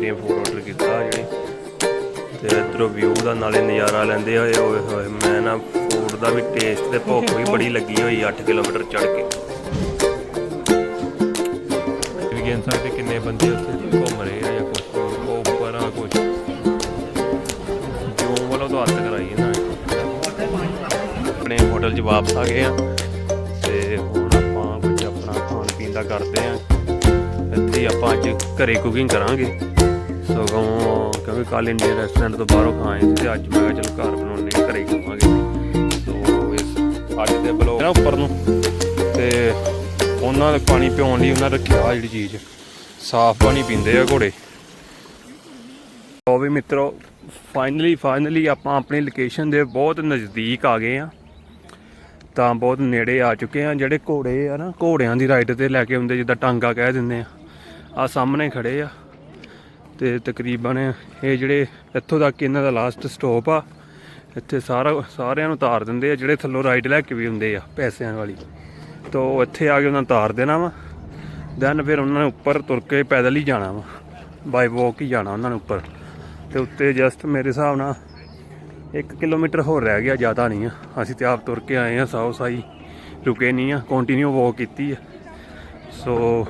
Vegetarian food order ਕੀਤਾ ਜਿਹੜੀ। ਤੇ ਇਧਰੋਂ ਵਿਊ ਦਾ ਨਾਲੇ ਨਜ਼ਾਰਾ ਲੈਂਦੇ ਹੋਏ, ਓਏ ਹੋਏ, ਮੈਂ ਨਾ ਫੂਡ ਦਾ ਵੀ ਟੇਸਟ ਤੇ ਭੁੱਖ ਵੀ ਬੜੀ ਲੱਗੀ ਹੋਈ 8 ਕਿਲੋਮੀਟਰ ਚੜ ਕੇ। ਵੀ ਗਿਣ ਸਕਦੇ ਕਿੰਨੇ ਬੰਦੇ ਉੱਥੇ ਘੁੰਮ ਰਹੇ ਆ ਜਾਂ ਕੁਝ ਉੱਪਰ ਆ ਕੁਝ ਜੂਮ ਵਾਲਾ ਤਾਂ ਹੱਥ ਕਰਾਈ ਇਹਨਾਂ ਆਪਣੇ ਹੋਟਲ 'ਚ ਵਾਪਸ ਆ ਗਏ ਆ। ਤੇ ਹੁਣ ਆਪਾਂ ਕੁਝ ਆਪਣਾ ਖਾਣ ਪੀਣ ਦਾ ਕਰਦੇ ਆ। ਇੱਥੇ ਆਪਾਂ ਅੱਜ ਘਰੇ ਕੁਕਿੰਗ ਕਰਾਂਗੇ। ਸਗੋਂ ਕਿਉਂਕਿ ਕੱਲ ਇੰਡੀਅਨ ਰੈਸਟੋਰੈਂਟ ਤੋਂ ਬਾਹਰੋਂ ਖਾਏ ਸੀ ਤੇ ਅੱਜ ਮੈਂ ਕਿਹਾ ਚਲੋ ਘਰ ਬਣਾਉਣੇ ਘਰੇ ਖਾਵਾਂਗੇ। ਸੋ ਇਸ ਅੱਜ ਦੇ ਬਲੌਗ ਨਾ ਉੱਪਰ ਨੂੰ, ਤੇ ਉਹਨਾਂ ਦੇ ਪਾਣੀ ਪਿਉਣ ਲਈ ਉਹਨਾਂ ਰੱਖਿਆ ਜਿਹੜੀ ਚੀਜ਼, ਸਾਫ਼ ਪਾਣੀ ਪੀਂਦੇ ਆ ਘੋੜੇ। ਉਹ ਵੀ ਮਿੱਤਰੋ ਫਾਈਨਲੀ ਫਾਈਨਲੀ ਆਪਾਂ ਆਪਣੀ ਲੋਕੇਸ਼ਨ ਦੇ ਬਹੁਤ ਨਜ਼ਦੀਕ ਆ ਗਏ ਆ। ਤਾਂ ਬਹੁਤ ਨੇੜੇ ਆ ਚੁੱਕੇ ਆ ਜਿਹੜੇ ਘੋੜੇ ਆ ਨਾ, ਘੋੜਿਆਂ ਦੀ ਰਾਈਡ ਤੇ ਲੈ ਕੇ ਆਉਂਦੇ ਜਿੱਦਾਂ ਟਾਂਗਾ ਕਹਿ ਦਿੰਦੇ ਆ। ਆ ਸਾਹਮਣੇ ਖੜੇ ਆ। ਤੇ ਤਕਰੀਬਨ ਇਹ ਜਿਹੜੇ ਇੱਥੋਂ ਤੱਕ ਇਹਨਾਂ ਦਾ ਲਾਸਟ ਸਟਾਪ ਆ ਇੱਥੇ ਸਾਰਾ ਸਾਰਿਆਂ ਨੂੰ ਤਾਰ ਦਿੰਦੇ ਆ ਜਿਹੜੇ ਥੱਲੋਂ ਰਾਈਡ ਲੈ ਕੇ ਵੀ ਹੁੰਦੇ ਆ ਪੈਸਿਆਂ ਵਾਲੀ। ਤੋ ਇੱਥੇ ਆ ਕੇ ਉਹਨਾਂ ਨੂੰ ਤਾਰ ਦੇਣਾ ਵਾ ਦੈਨ ਫਿਰ ਉਹਨਾਂ ਨੇ ਉੱਪਰ ਤੁਰ ਕੇ ਪੈਦਲ ਹੀ ਜਾਣਾ ਵਾ ਬਾਈ ਵਾਕ ਹੀ ਜਾਣਾ ਉਹਨਾਂ ਨੇ ਉੱਪਰ। ਤੇ ਉੱਤੇ ਜਸਟ ਮੇਰੇ ਹਿਸਾਬ ਨਾਲ 1 ਕਿਲੋਮੀਟਰ ਹੋਰ ਰਹਿ ਗਿਆ ਜ਼ਿਆਦਾ ਨਹੀਂ ਆ। ਅਸੀਂ ਤੇ ਆਪ ਤੁਰ ਕੇ ਆਏ ਆ ਸਾਉ ਸਾਈ ਰੁਕੇ ਨਹੀਂ ਆ ਕੰਟੀਨਿਊ ਵਾਕ ਕੀਤੀ ਆ। ਸੋ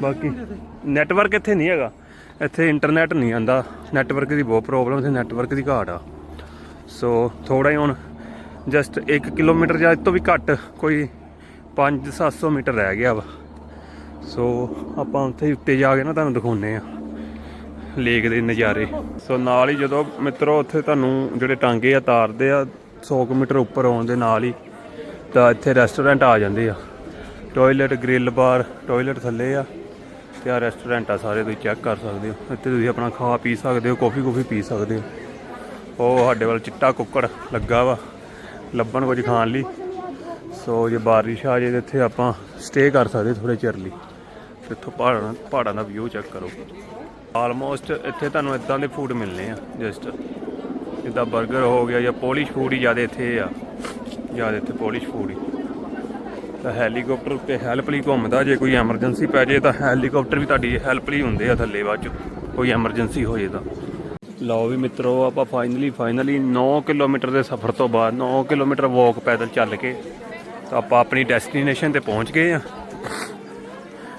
ਬਾਕੀ ਨੈਟਵਰਕ ਇੱਥੇ ਨਹੀਂ ਹੈਗਾ। ਇੱਥੇ ਇੰਟਰਨੈਟ ਨਹੀਂ ਆਂਦਾ ਨੈਟਵਰਕ ਦੀ ਬਹੁਤ ਪ੍ਰੋਬਲਮ ਤੇ ਨੈਟਵਰਕ ਦੀ ਘਾਟ ਆ। ਸੋ ਥੋੜਾ ਹੀ ਹੁਣ ਜਸਟ 1 ਕਿਲੋਮੀਟਰ ਜਾਂ ਇਸ ਤੋਂ ਵੀ ਘੱਟ ਕੋਈ 5-700 ਮੀਟਰ ਰਹਿ ਗਿਆ ਵਾ। ਸੋ ਆਪਾਂ ਉੱਥੇ ਉੱਤੇ ਜਾ ਕੇ ਨਾ ਤੁਹਾਨੂੰ ਦਿਖਾਉਨੇ ਆ ਲੇਕ ਦੇ ਨਜ਼ਾਰੇ। ਸੋ ਨਾਲ ਹੀ ਜਦੋਂ ਮਿੱਤਰੋ, ਉੱਥੇ ਤੁਹਾਨੂੰ ਜਿਹੜੇ ਟਾਂਗੇ ਆ, ਤਾਰਦੇ ਆ 100 ਕੁ ਮੀਟਰ ਉੱਪਰ ਆਉਣ ਦੇ ਨਾਲ ਹੀ ਤਾਂ ਇੱਥੇ ਰੈਸਟੋਰੈਂਟ ਆ ਜਾਂਦੇ ਆ। ਟਾਇਲਟ ਗ੍ਰਿਲ ਬਾਰ ਟਾਇਲਟ ਥੱਲੇ ਆ। ਤੇ ਆ ਰੈਸਟੋਰੈਂਟ ਆ, ਸਾਰੇ ਤੁਸੀਂ ਚੈੱਕ ਕਰ ਸਕਦੇ ਹੋ। ਇੱਥੇ ਤੁਸੀਂ ਆਪਣਾ ਖਾ ਪੀ ਸਕਦੇ ਹੋ ਕਾਫੀ ਕਾਫੀ ਪੀ ਸਕਦੇ ਹੋ। ਉਹ ਸਾਡੇ ਵੱਲ ਚਿੱਟਾ ਕੁੱਕੜ ਲੱਗਾ ਵਾ, ਲੱਭਣ ਕੁਝ ਖਾਣ ਲਈ। ਸੋ ਜੇ ਬਾਰਿਸ਼ ਆ ਜੇ ਤੇ ਇੱਥੇ ਆਪਾਂ ਸਟੇ ਕਰ ਸਕਦੇ ਥੋੜੇ ਚਿਰ ਲਈ। ਤੇ ਇੱਥੋਂ ਪਹਾੜਾਂ ਪਹਾੜਾਂ ਦਾ ਵਿਊ ਚੈੱਕ ਕਰੋ। ਆਲਮੋਸਟ ਇੱਥੇ ਤੁਹਾਨੂੰ ਇਦਾਂ ਦੇ ਫੂਡ ਮਿਲਨੇ ਆ ਜਸਟ ਜਿੱਦਾਂ 버ਗਰ ਹੋ ਗਿਆ ਜਾਂ ਪੋਲਿਸ਼ ਫੂਡ ਹੀ ਜ਼ਿਆਦਾ ਇੱਥੇ ਆ। ਜ਼ਿਆਦਾ ਇੱਥੇ ਪੋਲਿਸ਼ ਫੂਡ ਹੀ। ਤਾਂ ਹੈਲੀਕਾਪਟਰ ਉੱਤੇ ਹੈਲਪ ਲਈ ਘੁੰਮਦਾ, ਜੇ ਕੋਈ ਐਮਰਜੈਂਸੀ ਪੈ ਜੇ ਤਾਂ ਹੈਲੀਕਾਪਟਰ ਵੀ ਤੁਹਾਡੀ ਹੈਲਪ ਲਈ ਹੁੰਦੇ ਆ ਥੱਲੇ ਬਾਅਦ ਚ, ਕੋਈ ਐਮਰਜੈਂਸੀ ਹੋ ਜੇ ਤਾਂ। ਲਓ ਵੀ ਮਿੱਤਰੋ, ਆਪਾਂ ਫਾਈਨਲੀ ਫਾਈਨਲੀ 9 ਕਿਲੋਮੀਟਰ ਦੇ ਸਫ਼ਰ ਤੋਂ ਬਾਅਦ 9 ਕਿਲੋਮੀਟਰ ਵਾਕ ਪੈਦਲ ਚੱਲ ਕੇ ਤਾਂ ਆਪਾਂ ਆਪਣੀ ਡੈਸਟੀਨੇਸ਼ਨ ਤੇ ਪਹੁੰਚ ਗਏ ਆ।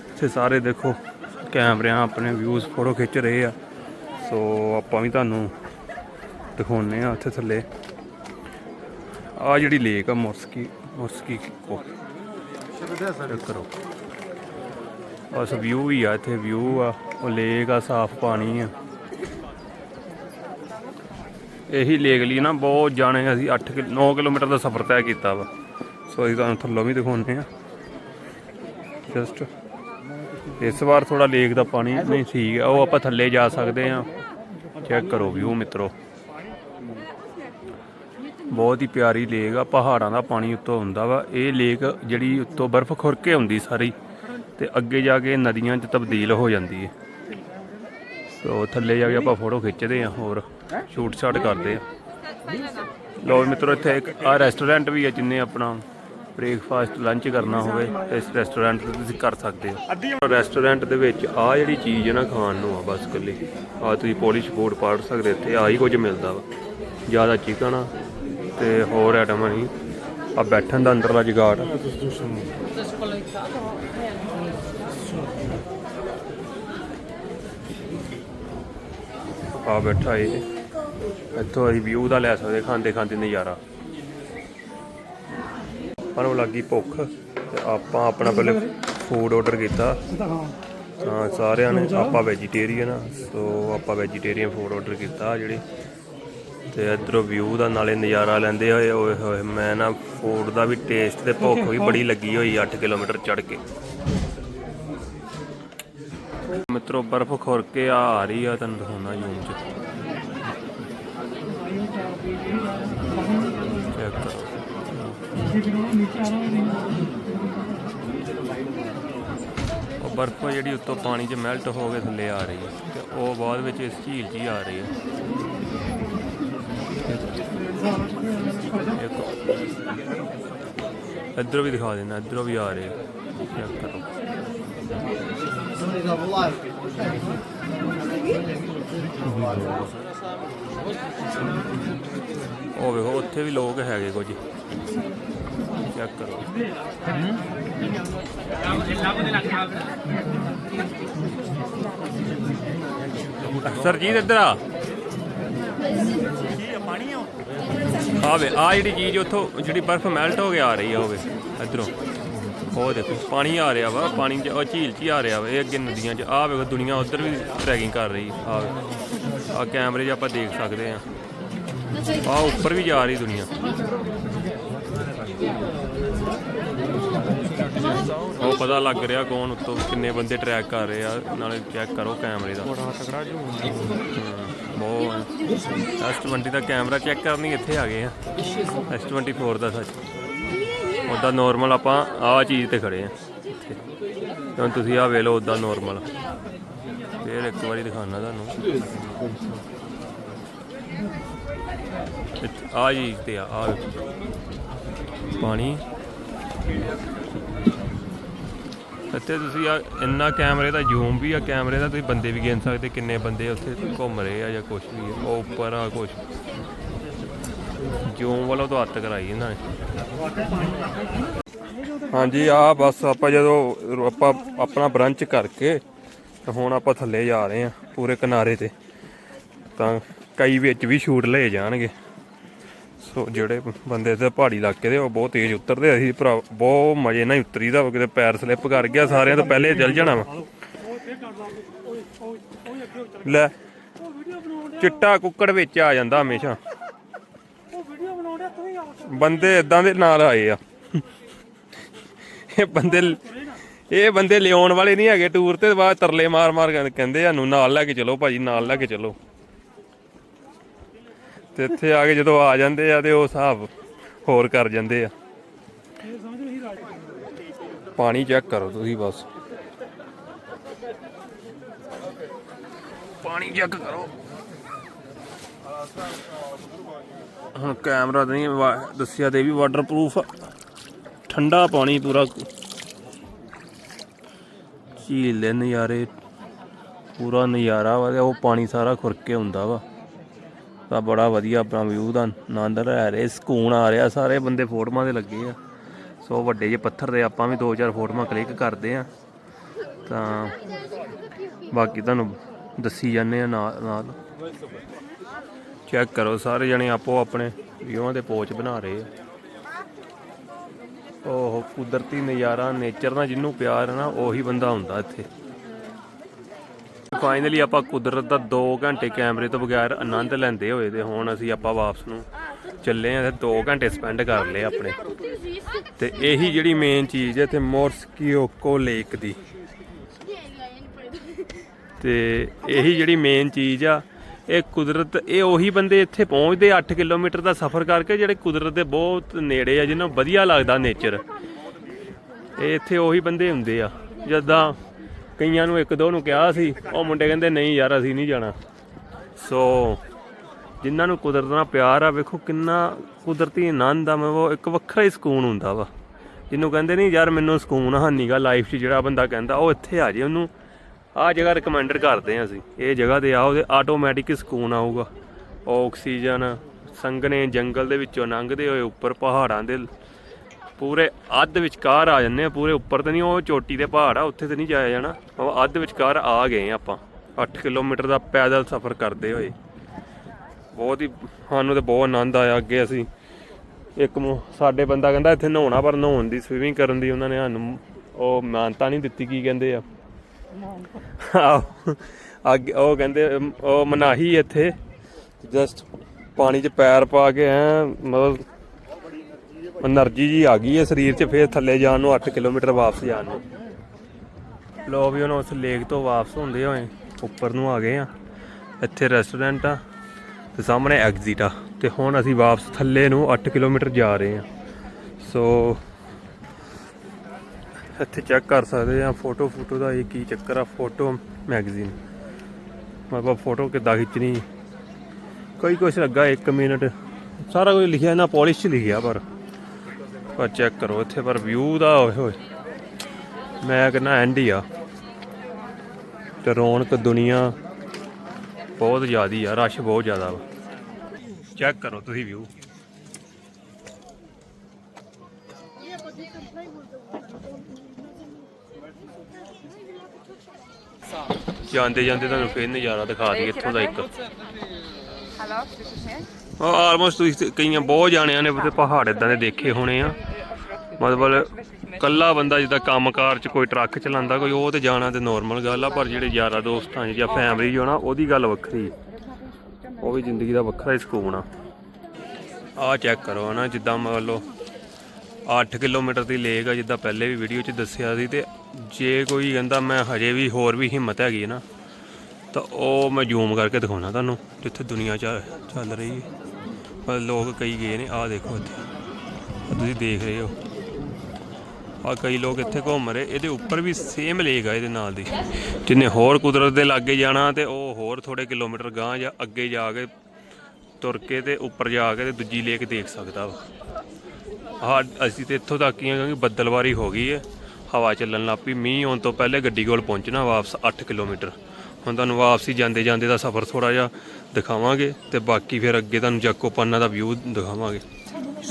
ਇੱਥੇ ਸਾਰੇ ਦੇਖੋ, ਕੈਮਰਿਆਂ ਆਪਣੇ ਵਿਊਜ਼ ਫੋਟੋ ਖਿੱਚ ਰਹੇ ਆ। ਸੋ ਆਪਾਂ ਵੀ ਤੁਹਾਨੂੰ ਦਿਖਾਉਨੇ ਆ ਉੱਥੇ ਥੱਲੇ। ਆ ਜਿਹੜੀ ਲੇਕ ਆ, ਮੁਰਸਕੀ ਮੁਰਸਕੀ ਕੋ ਚੈੱਕ ਕਰੋ। ਉਸ ਵਿਊ ਹੀ ਆ, ਇੱਥੇ ਵਿਊ ਆ, ਉਹ ਲੇਕ ਆ, ਸਾਫ਼ ਪਾਣੀ ਆ। ਇਹੀ ਲੇਕ ਲਈ ਨਾ ਬਹੁਤ ਜਾਣੇ ਅਸੀਂ 8 ਕਿ 9 ਕਿਲੋਮੀਟਰ ਦਾ ਸਫ਼ਰ ਤੈਅ ਕੀਤਾ ਵਾ। ਸੋ ਅਸੀਂ ਤੁਹਾਨੂੰ ਥੱਲੋਂ ਵੀ ਦਿਖਾਉਂਦੇ ਆ ਜਸਟ ਇਸ ਵਾਰ ਥੋੜਾ ਲੇਕ ਦਾ ਪਾਣੀ ਨਹੀਂ ਠੀਕ ਆ, ਉਹ ਆਪਾਂ ਥੱਲੇ ਜਾ ਸਕਦੇ ਆ ਚੈੱਕ ਕਰੋ ਵਿਊ ਮਿੱਤਰੋ। ਬਹੁਤ ਹੀ ਪਿਆਰੀ ਲੇਕ ਆ, ਪਹਾੜਾਂ ਦਾ ਪਾਣੀ ਉੱਤੋਂ ਹੁੰਦਾ ਵਾ। ਇਹ ਲੇਕ ਜਿਹੜੀ ਉੱਤੋਂ ਬਰਫ਼ ਖੁਰ ਕੇ ਆਉਂਦੀ ਸਾਰੀ ਤੇ ਅੱਗੇ ਜਾ ਕੇ ਨਦੀਆਂ 'ਚ ਤਬਦੀਲ ਹੋ ਜਾਂਦੀ ਹੈ ਸੋ ਥੱਲੇ ਜਾ ਕੇ ਆਪਾਂ ਫੋਟੋ ਖਿੱਚਦੇ ਆ ਹੋਰ, ਸ਼ੂਟ ਸ਼ਾਟ ਕਰਦੇ ਆ। ਲੋ ਮਿੱਤਰੋ, ਇੱਥੇ ਇੱਕ ਆ ਰੈਸਟੋਰੈਂਟ ਵੀ ਹੈ ਜਿੰਨੇ ਆਪਣਾ ਬ੍ਰੇਕਫਾਸਟ ਲੰਚ ਕਰਨਾ ਹੋਵੇ ਤੇ ਇਸ ਰੈਸਟੋਰੈਂਟ ਤੇ ਤੁਸੀਂ ਕਰ ਸਕਦੇ ਹੋ ਰੈਸਟੋਰੈਂਟ ਦੇ ਵਿੱਚ ਆ ਜਿਹੜੀ ਚੀਜ਼ ਹੈ ਨਾ ਖਾਣ ਨੂੰ ਆ, ਬਸ ਇਕੱਲੀ। ਆ ਤੁਸੀਂ ਪੋਲਿਸ਼ ਫੂਡ ਪਾੜ ਸਕਦੇ ਇੱਥੇ ਆ ਹੀ ਕੁਝ ਮਿਲਦਾ ਵਾ। ਜ਼ਿਆਦਾ ਚਿਕਨ ਆ ਤੇ ਹੋਰ ਆਈਟਮ ਨਹੀਂ ਆ ਬੈਠਣ ਦਾ ਅੰਦਰਲਾ ਜਗਾੜ। ਆ ਬੈਠਾ ਏ ਇੱਥੋਂ ਅਸੀਂ ਵਿਊ ਦਾ ਲੈ ਸਕਦੇ, ਖਾਂਦੇ ਖਾਂਦੇ ਨਜ਼ਾਰਾ। ਪਰ ਉਹ ਲੱਗੀ ਭੁੱਖ, ਤੇ ਆਪਾਂ ਆਪਣਾ ਪਹਿਲੇ ਫੂਡ ਆਰਡਰ ਕੀਤਾ। ਹਾਂ, ਸਾਰਿਆਂ ਨੇ, ਆਪਾਂ ਵੈਜੀਟੇਰੀਅਨ ਆ ਸੋ ਆਪਾਂ ਵੈਜੀਟੇਰੀਅਨ ਫੂਡ ਆਰਡਰ ਕੀਤਾ ਜਿਹੜੇ। ਤੇ ਇਧਰੋਂ ਵਿਊ ਦਾ ਨਾਲੇ ਨਜ਼ਾਰਾ ਲੈਂਦੇ ਹੋਏ, ਓਏ ਹੋਏ, ਮੈਂ ਨਾ ਫੂਡ ਦਾ ਵੀ ਟੇਸਟ ਤੇ ਭੁੱਖ ਵੀ ਬੜੀ ਲੱਗੀ ਹੋਈ 8 ਕਿਲੋਮੀਟਰ ਚੜ ਕੇ। ਮਿੱਤਰੋ, ਬਰਫ਼ ਖੁਰ ਕੇ ਆ ਆ ਰਹੀ ਆ, ਤੁਹਾਨੂੰ ਦਿਖਾਉਣਾ ਜੂਮ ਚ। ਚੈੱਕ ਕਰੋ। ਉਹ ਬਰਫ਼ ਜਿਹੜੀ ਉੱਤੋਂ ਪਾਣੀ 'ਚ ਮੈਲਟ ਹੋ ਕੇ ਥੱਲੇ ਆ ਰਹੀ ਹੈ ਤੇ ਉਹ ਬਾਅਦ ਵਿੱਚ ਇਸ ਝੀਲ 'ਚ ਹੀ ਆ ਰਹੀ ਹੈ। ਦੇਖੋ ਇੱਧਰੋਂ ਵੀ ਦਿਖਾ ਦੇਣਾ ਇੱਧਰੋਂ ਵੀ ਆ ਰਹੇ ਚੈੱਕ ਕਰੋ ਉਹ ਵੇਖੋ ਉੱਥੇ ਵੀ ਲੋਕ ਹੈਗੇ ਕੁਝ ਚੈੱਕ ਕਰੋ ਸਰਜੀਤ ਇੱਧਰ ਆ ਆਵੇ ਆ ਜਿਹੜੀ ਚੀਜ਼ ਉੱਥੋਂ ਜਿਹੜੀ ਬਰਫ਼ ਮੈਲਟ ਹੋ ਕੇ ਆ ਰਹੀ ਆ ਹੋਵੇ ਇਧਰੋਂ। ਉਹ ਦੇਖੋ ਪਾਣੀ ਆ ਰਿਹਾ ਵਾ ਪਾਣੀ ਚ ਉਹ ਝੀਲ ਚ ਆ ਰਿਹਾ ਵਾ ਇਹ ਅੱਗੇ ਨਦੀਆਂ ਚ। ਆ ਵੇਖੋ ਦੁਨੀਆ ਉਧਰ ਵੀ ਟਰੈਕਿੰਗ ਕਰ ਰਹੀ ਆ ਆ ਕੈਮਰੇ 'ਚ ਆਪਾਂ ਦੇਖ ਸਕਦੇ ਆ। ਆ ਉੱਪਰ ਵੀ ਜਾ ਰਹੀ ਦੁਨੀਆ। ਉਹ ਪਤਾ ਲੱਗ ਰਿਹਾ ਕੌਣ ਉੱਤੋਂ ਕਿੰਨੇ ਬੰਦੇ ਟਰੈਕ ਕਰ ਰਹੇ ਆ ਨਾਲੇ ਚੈੱਕ ਕਰੋ ਕੈਮਰੇ ਦਾ। ਬੜਾ ਤਕੜਾ ਜੂ ਉਹ ਐਸ S20 ਦਾ ਕੈਮਰਾ ਚੈੱਕ ਕਰਨ ਹੀ ਇੱਥੇ ਆ ਗਏ ਆ। S24 ਦਾ ਸੱਚ। ਉਹਦਾ ਨਾਰਮਲ ਆਪਾਂ ਆਹ ਚੀਜ਼ ਤੇ ਖੜੇ ਆ। ਇੱਥੇ। ਹੁਣ ਤੁਸੀਂ ਆ ਵੇਖ ਲਓ ਉਹਦਾ ਨਾਰਮਲ ਫੇਰ ਇੱਕ ਵਾਰੀ ਦਿਖਾਣਾ ਤੁਹਾਨੂੰ। ਆ ਚੀਜ਼ ਤੇ ਆ ਆ ਪਾਣੀ। ਇੱਥੇ ਤੁਸੀਂ ਆ, ਇੰਨਾ ਕੈਮਰੇ ਦਾ ਜ਼ੂਮ ਵੀ ਆ, ਕੈਮਰੇ ਦਾ ਤੁਸੀਂ ਬੰਦੇ ਵੀ ਗਿਣ ਸਕਦੇ ਕਿੰਨੇ ਬੰਦੇ ਉੱਥੇ ਘੁੰਮ ਰਹੇ ਆ ਜਾਂ ਕੁਛ ਵੀ ਆ। ਉਹ ਉੱਪਰ ਆ ਕੁਛ। ਜ਼ੂਮ ਵਾਲਾ ਤੋਂ ਹੱਥ ਕਰਾਈ ਇਹਨਾਂ ਨੇ। ਹਾਂਜੀ, ਆ ਬਸ ਆਪਾਂ ਜਦੋਂ ਆਪਾਂ ਆਪਣਾ ਬ੍ਰੰਚ ਕਰਕੇ ਤਾਂ ਹੁਣ ਆਪਾਂ ਥੱਲੇ ਜਾ ਰਹੇ ਆ ਪੂਰੇ ਕਿਨਾਰੇ ਤੇ। ਤਾਂ ਕਈ ਵਿੱਚ ਵੀ ਸ਼ੂਟ ਲਏ ਜਾਣਗੇ। ਸੋ ਜਿਹੜੇ ਬੰਦੇ ਤੇ ਪਹਾੜੀ ਇਲਾਕੇ ਦੇ ਉਹ ਬਹੁਤ ਤੇਜ਼ ਉਤਰਦੇ ਅਸੀਂ ਭਰਾ ਬਹੁਤ ਮਜ਼ੇ ਨਾਲ ਉਤਰੀਦਾ ਵਾ, ਕਿਤੇ ਪੈਰ ਸਲਿੱਪ ਕਰ ਗਿਆ ਸਾਰਿਆਂ ਤੋਂ ਪਹਿਲੇ ਜਲ ਜਾਣਾ ਵਾ। ਲੈ ਚਿੱਟਾ ਕੁੱਕੜ ਵਿੱਚ ਆ ਜਾਂਦਾ ਹਮੇਸ਼ਾ। ਬੰਦੇ ਇਦਾਂ ਦੇ ਨਾਲ ਆਏ ਆ। ਇਹ ਬੰਦੇ ਇਹ ਬੰਦੇ ਲਿਆਉਣ ਵਾਲੇ ਨਹੀਂ ਹੈਗੇ ਟੂਰ ਤੇ ਬਾਅਦ ਤਰਲੇ ਮਾਰ ਮਾਰ ਕੇ ਕਹਿੰਦੇ ਸਾਨੂੰ ਨਾਲ ਲੈ ਕੇ ਚਲੋ ਭਾਜੀ ਨਾਲ ਲੈ ਕੇ ਚਲੋ। ਤੇ ਇੱਥੇ ਆ ਕੇ ਜਦੋਂ ਆ ਜਾਂਦੇ ਆ ਤੇ ਉਹ ਹਿਸਾਬ ਹੋਰ ਕਰ ਜਾਂਦੇ ਆ। ਪਾਣੀ ਚੈੱਕ ਕਰੋ ਤੁਸੀਂ ਬਸ। ਪਾਣੀ ਚੈੱਕ ਕਰੋ। ਹੁਣ ਕੈਮਰਾ ਤਾਂ ਨਹੀਂ ਦੱਸਿਆ ਤੇ ਇਹ ਵੀ ਵਾਟਰਪ੍ਰੂਫ ਠੰਡਾ ਪਾਣੀ ਪੂਰਾ। ਝੀਲ ਦੇ ਨਜ਼ਾਰੇ, ਪੂਰਾ ਨਜ਼ਾਰਾ ਵਾ ਤੇ ਉਹ ਪਾਣੀ ਸਾਰਾ ਖੁਰਕ ਕੇ ਹੁੰਦਾ ਵਾ। ਤਾਂ ਬੜਾ ਵਧੀਆ ਆਪਣਾ ਵਿਊ ਦਾ ਆਨੰਦ ਲੈ ਰਹੇ ਸਕੂਨ ਆ ਰਿਹਾ, ਸਾਰੇ ਬੰਦੇ ਫੋਟੋਆਂ ਦੇ ਲੱਗੇ ਆ। ਸੋ ਵੱਡੇ ਜਿਹੇ ਪੱਥਰ ਤੇ ਆਪਾਂ ਵੀ ਦੋ ਚਾਰ ਫੋਟੋਆਂ ਕਲਿੱਕ ਕਰਦੇ ਆ। ਤਾਂ ਬਾਕੀ ਤੁਹਾਨੂੰ ਦੱਸੀ ਜਾਂਦੇ ਆ ਨਾਲ ਨਾਲ। ਚੈੱਕ ਕਰੋ, ਸਾਰੇ ਜਣੇ ਆਪੋ ਆਪਣੇ ਵਿਊਆਂ ਦੇ ਪੋਚ ਬਣਾ ਰਹੇ ਆ। ਉਹ ਕੁਦਰਤੀ ਨਜ਼ਾਰਾ ਨੇਚਰ ਨਾਲ ਜਿਹਨੂੰ ਪਿਆਰ ਹੈ ਨਾ, ਉਹੀ ਬੰਦਾ ਹੁੰਦਾ ਇੱਥੇ। ਫਾਈਨਲੀ ਆਪਾਂ ਕੁਦਰਤ ਦਾ 2 ਘੰਟੇ ਕੈਮਰੇ ਤੋਂ ਬਗੈਰ ਆਨੰਦ ਲੈਂਦੇ ਹੋਏ ਤੇ ਹੁਣ ਅਸੀਂ ਆਪਾਂ ਵਾਪਸ ਨੂੰ ਚੱਲੇ ਆ ਤੇ 2 ਘੰਟੇ ਸਪੈਂਡ ਕਰ ਲਏ ਆਪਣੇ। ਤੇ ਇਹੀ ਜਿਹੜੀ ਮੇਨ ਚੀਜ਼ ਹੈ ਇੱਥੇ ਮੋਰਸਕੀਓਕੋ ਲੇਕ ਦੀ। ਤੇ ਇਹੀ ਜਿਹੜੀ ਮੇਨ ਚੀਜ਼ ਆ, ਇਹ ਕੁਦਰਤ, ਇਹ ਉਹੀ ਬੰਦੇ ਇੱਥੇ ਪਹੁੰਚਦੇ 8 ਕਿਲੋਮੀਟਰ ਦਾ ਸਫ਼ਰ ਕਰਕੇ ਜਿਹੜੇ ਕੁਦਰਤ ਦੇ ਬਹੁਤ ਨੇੜੇ ਆ ਜਿਨ੍ਹਾਂ ਨੂੰ ਵਧੀਆ ਲੱਗਦਾ ਨੇਚਰ ਇਹ ਇੱਥੇ ਉਹੀ ਬੰਦੇ ਹੁੰਦੇ ਆ, ਜਦਾਂ ਕਈਆਂ ਨੂੰ ਇੱਕ ਦੋ ਨੂੰ ਕਿਹਾ ਸੀ, ਉਹ ਮੁੰਡੇ ਕਹਿੰਦੇ, ਨਹੀਂ ਯਾਰ, ਅਸੀਂ ਨਹੀਂ ਜਾਣਾ। ਸੋ ਜਿਨ੍ਹਾਂ ਨੂੰ ਕੁਦਰਤ ਨਾਲ ਪਿਆਰ ਆ, ਵੇਖੋ ਕਿੰਨਾ ਕੁਦਰਤੀ ਆਨੰਦ ਆ, ਮੈਂ ਉਹ ਇੱਕ ਵੱਖਰਾ ਹੀ ਸਕੂਨ ਹੁੰਦਾ ਵਾ। ਜਿਹਨੂੰ ਕਹਿੰਦੇ ਨਹੀਂ ਯਾਰ, ਮੈਨੂੰ ਸਕੂਨ ਹਾਨੀਗਾ ਲਾਈਫ 'ਚ ਜਿਹੜਾ ਬੰਦਾ ਕਹਿੰਦਾ, ਉਹ ਇੱਥੇ ਆ ਜੇ, ਉਹਨੂੰ ਆਹ ਜਗ੍ਹਾ ਰਿਕਮੈਂਡਡ ਕਰਦੇ ਆ ਅਸੀਂ। ਇਹ ਜਗ੍ਹਾ ਤੇ ਆਓ ਤੇ ਆਟੋਮੈਟਿਕ ਸਕੂਨ ਆਊਗਾ। ਆਕਸੀਜਨ ਸੰਘਣੇ ਜੰਗਲ ਦੇ ਵਿੱਚੋਂ ਲੰਘਦੇ ਹੋਏ ਉੱਪਰ ਪਹਾੜਾਂ ਦੇ ਪੂਰੇ ਅੱਧ ਵਿਚਕਾਰ ਆ ਜੰਨੇ ਆ, ਪੂਰੇ ਉੱਪਰ ਤੇ ਨਹੀਂ, ਉਹ ਚੋਟੀ ਦੇ ਪਹਾੜ ਆ, ਉੱਥੇ ਤੇ ਨਹੀਂ ਜਾਇਆ ਜਾਣਾ। ਉਹ ਅੱਧ ਵਿਚਕਾਰ ਆ ਗਏ ਆਪਾਂ। 8 ਕਿਲੋਮੀਟਰ ਦਾ ਪੈਦਲ ਸਫ਼ਰ ਕਰਦੇ ਹੋਏ। ਬਹੁਤ ਹੀ, ਸਾਨੂੰ ਤੇ ਬਹੁਤ ਆਨੰਦ ਆਇਆ ਅੱਗੇ ਅਸੀਂ। ਇੱਕ ਸਾਡੇ ਬੰਦਾ ਕਹਿੰਦਾ ਇੱਥੇ ਨਹਾਉਣਾ, ਪਰ ਨਹਾਉਣ ਦੀ ਸਵੀਮਿੰਗ ਕਰਨ ਦੀ ਉਹਨਾਂ ਨੇ ਸਾਨੂੰ ਉਹ ਮਾਨਤਾ ਨਹੀਂ ਦਿੱਤੀ, ਕੀ ਕਹਿੰਦੇ ਆ। ਅੱਗੇ, ਉਹ ਕਹਿੰਦੇ, ਉਹ ਮਨਾਹੀ ਇੱਥੇ। ਜਸਟ ਪਾਣੀ 'ਚ ਪੈਰ ਪਾ ਕੇ ਐ, ਮਤਲਬ ਐਨਰਜੀ ਜੀ ਆ ਗਈ ਹੈ ਸਰੀਰ 'ਚ ਫੇਰ ਥੱਲੇ ਜਾਣ ਨੂੰ 8 ਕਿਲੋਮੀਟਰ ਵਾਪਸ ਜਾਣ ਨੂੰ ਲੋ ਵੀ ਹੁਣ ਉਸ ਲੇਕ ਤੋਂ ਵਾਪਸ ਹੁੰਦੇ ਹੋਏ ਉੱਪਰ ਨੂੰ ਆ ਗਏ ਆ ਇੱਥੇ ਰੈਸਟੋਰੈਂਟ ਆ ਤੇ ਸਾਹਮਣੇ ਐਗਜ਼ਿਟ ਆ ਤੇ ਹੁਣ ਅਸੀਂ ਵਾਪਸ ਥੱਲੇ ਨੂੰ 8 ਕਿਲੋਮੀਟਰ ਜਾ ਰਹੇ ਆ ਸੋ ਇੱਥੇ ਚੈੱਕ ਕਰ ਸਕਦੇ ਆ ਫੋਟੋ ਫੋਟੋ ਦਾ ਇਹ ਕੀ ਚੱਕਰ ਆ ਫੋਟੋ ਮੈਗਜ਼ੀਨ ਮਤਲਬ ਫੋਟੋ ਕਿੱਦਾਂ ਖਿੱਚਣੀ? ਕੋਈ ਕੁਛ ਲੱਗਾ 1 ਮਿੰਟ ਸਾਰਾ ਕੁਝ ਲਿਖਿਆ ਇਹਨਾਂ ਪੋਲਿਸ਼ 'ਚ ਲਿਖਿਆ ਪਰ। ਪਰ ਚੈੱਕ ਕਰੋ ਇੱਥੇ ਪਰ ਵਿਊ ਦਾ ਓਏ ਹੋਏ। ਮੈਂ ਕਹਿੰਦਾ ਐਂਡ ਹੀ ਆ। ਤੇ ਰੌਣਕ ਦੁਨੀਆ ਬਹੁਤ ਜ਼ਿਆਦੀ ਆ ਰਸ਼ ਬਹੁਤ ਜ਼ਿਆਦਾ ਵਾ। ਚੈੱਕ ਕਰੋ ਤੁਸੀਂ ਵਿਊ ਜਾਂਦੇ ਜਾਂਦੇ ਤੁਹਾਨੂੰ ਫੇਰ ਨਜ਼ਾਰਾ ਦਿਖਾ ਦਈਏ ਇੱਥੋਂ ਦਾ ਇੱਕ। Hello, słyszysz? ਆਲਮੋਸਟ ਤੁਸੀਂ ਕਈਆਂ ਬਹੁਤ ਜਾਣਿਆਂ ਨੇ ਤੇ ਪਹਾੜ ਇਦਾਂ ਦੇ ਦੇਖੇ ਹੋਣੇ ਆ। ਮਤਲਬ ਕੱਲਾ ਬੰਦਾ ਜਿੱਦਾਂ ਕੰਮਕਾਰ ਚ ਕੋਈ ਟਰੱਕ ਚਲਾਉਂਦਾ, ਕੋਈ ਉਹ ਤੇ ਜਾਣਾ ਤੇ ਨਾਰਮਲ ਗੱਲ ਆ, ਪਰ ਜਿਹੜੇ ਯਾਰਾ ਦੋਸਤਾਂ 'ਚ ਜਾਂ ਫੈਮਿਲੀ 'ਚ ਨਾ, ਉਹਦੀ ਗੱਲ ਵੱਖਰੀ ਉਹ ਵੀ ਜ਼ਿੰਦਗੀ ਦਾ ਵੱਖਰਾ ਹੀ ਸਕੂਨ ਆ। ਆ ਚੈੱਕ ਕਰੋ ਨਾ ਜਿੱਦਾਂ ਮੰਨ ਲਓ 8 ਕਿਲੋਮੀਟਰ ਦੀ ਲੇਕ ਆ, ਜਿੱਦਾਂ ਪਹਿਲੇ ਵੀ ਵੀਡੀਓ 'ਚ ਦੱਸਿਆ ਸੀ ਤੇ ਜੇ ਕੋਈ ਕਹਿੰਦਾ ਮੈਂ ਹਜੇ ਵੀ ਹੋਰ ਵੀ ਹਿੰਮਤ ਹੈਗੀ ਹੈ ਨਾ, ਤਾਂ ਉਹ ਮੈਂ ਜ਼ੂਮ ਕਰਕੇ ਦਿਖਾਉਣਾ ਤੁਹਾਨੂੰ, ਜਿੱਥੇ ਦੁਨੀਆ ਚ ਚੱਲ ਰਹੀ ਹੈ। ਲੋਕ ਕਈ ਗਏ ਨੇ, ਆਹ ਦੇਖੋ ਇੱਥੇ। ਤੁਸੀਂ ਦੇਖ ਰਹੇ ਹੋ। ਆ ਕਈ ਲੋਕ ਇੱਥੇ ਘੁੰਮ ਰਹੇ, ਇਹਦੇ ਉੱਪਰ ਵੀ ਸੇਮ ਲੇਕ ਆ ਇਹਦੇ ਨਾਲ ਦੀ। ਜਿੰਨੇ ਹੋਰ ਕੁਦਰਤ ਦੇ ਲਾਗੇ ਜਾਣਾ ਤੇ ਉਹ ਹੋਰ ਥੋੜੇ ਕਿਲੋਮੀਟਰ ਗਾਂਹ ਜਾਂ ਅੱਗੇ ਜਾ ਕੇ ਤੁਰ ਕੇ ਤੇ ਉੱਪਰ ਜਾ ਕੇ ਤੇ ਦੂਜੀ ਲੇਕ ਦੇਖ ਸਕਦਾ ਵਾ। ਹਾਂ ਅਸੀਂ ਤੇ ਇੱਥੋਂ ਤੱਕ ਹੀ ਆ ਕਿਉਂਕਿ ਬੱਦਲਵਾਰੀ ਹੋ ਗਈ ਹੈ। ਹਵਾ ਚੱਲਣ ਲੱਗ ਪਈ, ਮੀਂਹ ਆਉਣ ਤੋਂ ਪਹਿਲੇ ਗੱਡੀ ਕੋਲ ਪਹੁੰਚਣਾ ਵਾਪਸ 8 ਕਿਲੋਮੀਟਰ। ਹੁਣ ਤੁਹਾਨੂੰ ਵਾਪਸੀ ਜਾਂਦੇ ਜਾਂਦੇ ਦਾ ਸਫ਼ਰ ਥੋੜਾ ਜਿਹਾ ਦਿਖਾਵਾਂਗੇ ਤੇ ਬਾਕੀ ਫਿਰ ਅੱਗੇ ਤੁਹਾਨੂੰ ਜਾਕੋਪਾਨਾ ਦਾ ਵਿਊ ਦਿਖਾਵਾਂਗੇ।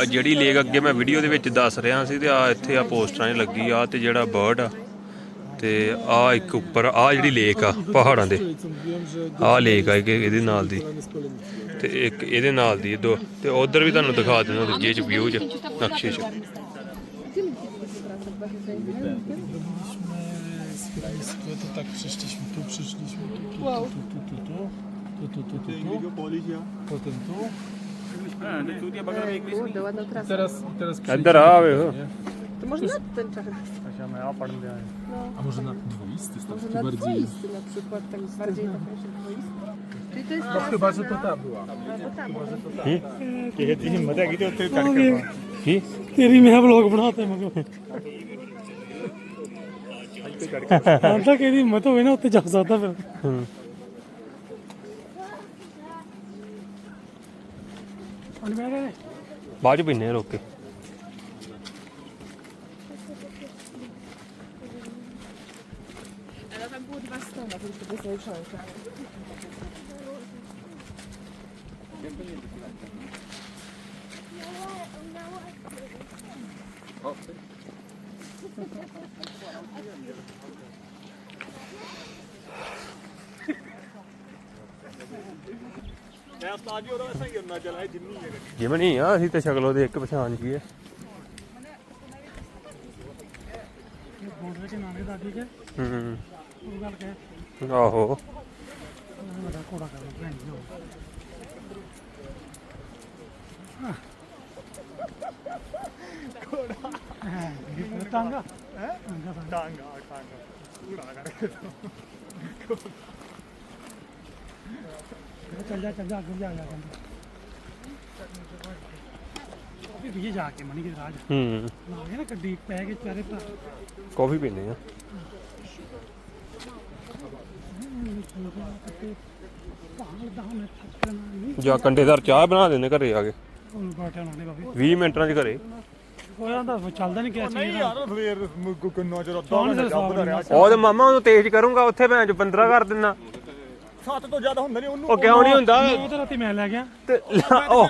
ਆ ਜਿਹੜੀ ਲੇਕ ਅੱਗੇ ਮੈਂ ਵੀਡੀਓ ਦੇ ਵਿੱਚ ਦੱਸ ਰਿਹਾ ਸੀ ਤੇ ਆ ਇੱਥੇ ਆ ਪੋਸਟਰਾਂ 'ਚ ਲੱਗੀ ਆ ਤੇ ਜਿਹੜਾ ਬਰਡ ਆ ਤੇ ਆ ਇੱਕ ਉੱਪਰ ਆ ਜਿਹੜੀ ਲੇਕ ਆ ਪਹਾੜਾਂ ਦੇ ਆ ਲੇਕ ਆ ਇਹਦੇ ਨਾਲ ਦੀ ਤੇ ਇੱਕ ਇਹਦੇ ਨਾਲ ਦੀ ਦੋ ਤੇ ਉਧਰ ਵੀ ਤੁਹਾਨੂੰ ਦਿਖਾ ਦਿੰਦਾ ਦੂਜੇ ਚ ਵਿਊ ਚ ਨਕਸ਼ੇ ਚ। Tak przeszliśmy, tu przyszliśmy, tu, tu, tu, tu, tu, Tu, tu, tu, tu, tu. Potem tu. teraz, teraz Darały, no. To może na ten czas. No. A może na dwoisty staw? może na bardziej... dwoisty na przykład, tak bardziej tak myślę dwoisty. To no chyba, że to ta była. albo tam. ही तेरी मैं blog बनाते हैं मगर हम तक तेरी हिम्मत हो ना उत्ते जा सकता फिर ਬਾਅਦ ਚ ਪੀਨੇ ਆ ਰੋਕ ਕੇ Ela vai pôr de bastão na frente do seu chão, cara. ਮੈਂ ਉਸਤਾਦ ਜੀ ਉਹਦਾ ਐਸਾ ਹੀ ਕਰਨਾ ਚੱਲ ਹੈ ਜਿੰਨੀ ਹੈ। ਜਿਵੇਂ ਨਹੀਂ ਆ ਅਸੀਂ ਤੇ ਸ਼ਕਲੋਂ ਦੇ ਇੱਕ ਪਛਾਣ ਬੋਰਡ ਵਿੱਚ ਠੀਕ ਹੈ ਹੂੰ ਉਹ ਗੱਲ ਕਹਿ। ਆਹੋ। ਵੱਡਾ ਕੋੜਾ ਕਰ ਭੈਣ ਜੀ ਇਹ ਟਾਂਗਾ ਹੈ? ਟਾਂਗਾ ਟਾਂਗਾ ਟਾਂਗਾ ਟਾਂਗਾ ਕੂੜਾ ਕਰਕੇ ਚੱਲ ਜਾ ਚੱਲ ਜਾ ਅੱਗੇ ਜਾ ਜਾ ਉਹ ਵੀ ਜਾ ਕੇ ਮਣੀ ਕੇ ਰਾਜ ਹੂੰ। ਲਾਉਂਦੇ ਨਾ ਗੱਡੀ ਪੈ ਕੇ ਚਾਰੇ ਭਰਾ। ਕਾਫੀ ਪੀਨੇ ਆ। ਭਾਂਗ ਦਾ ਜਾਂ ਕੰਡੇਦਾਰ ਚਾਹ ਬਣਾ ਦਿੰਦੇ ਘਰੇ ਆ ਕੇ। ਉਹਨੂੰ ਬਾਟਿਆ 20 ਮਿੰਟਾਂ 'ਚ ਘਰੇ। ਉਹ ਤੇ ਮਾਮਾ ਉਹਨੂੰ ਤੇਜ਼ ਕਰੂੰਗਾ ਉੱਥੇ ਮੈਂ ਚ 15 ਕਰ ਦਿੰਦਾ। 7 ਤੋਂ ਜ਼ਿਆਦਾ ਹੁੰਦਾ ਨਹੀਂ ਉਹਨੂੰ ਉਹ ਕਿਉਂ ਨਹੀਂ ਹੁੰਦਾ? ਉਹ ਤਾਂ ਰਾਤੀ ਮੈਂ ਲੈ ਗਿਆ। ਤੇ ਉਹ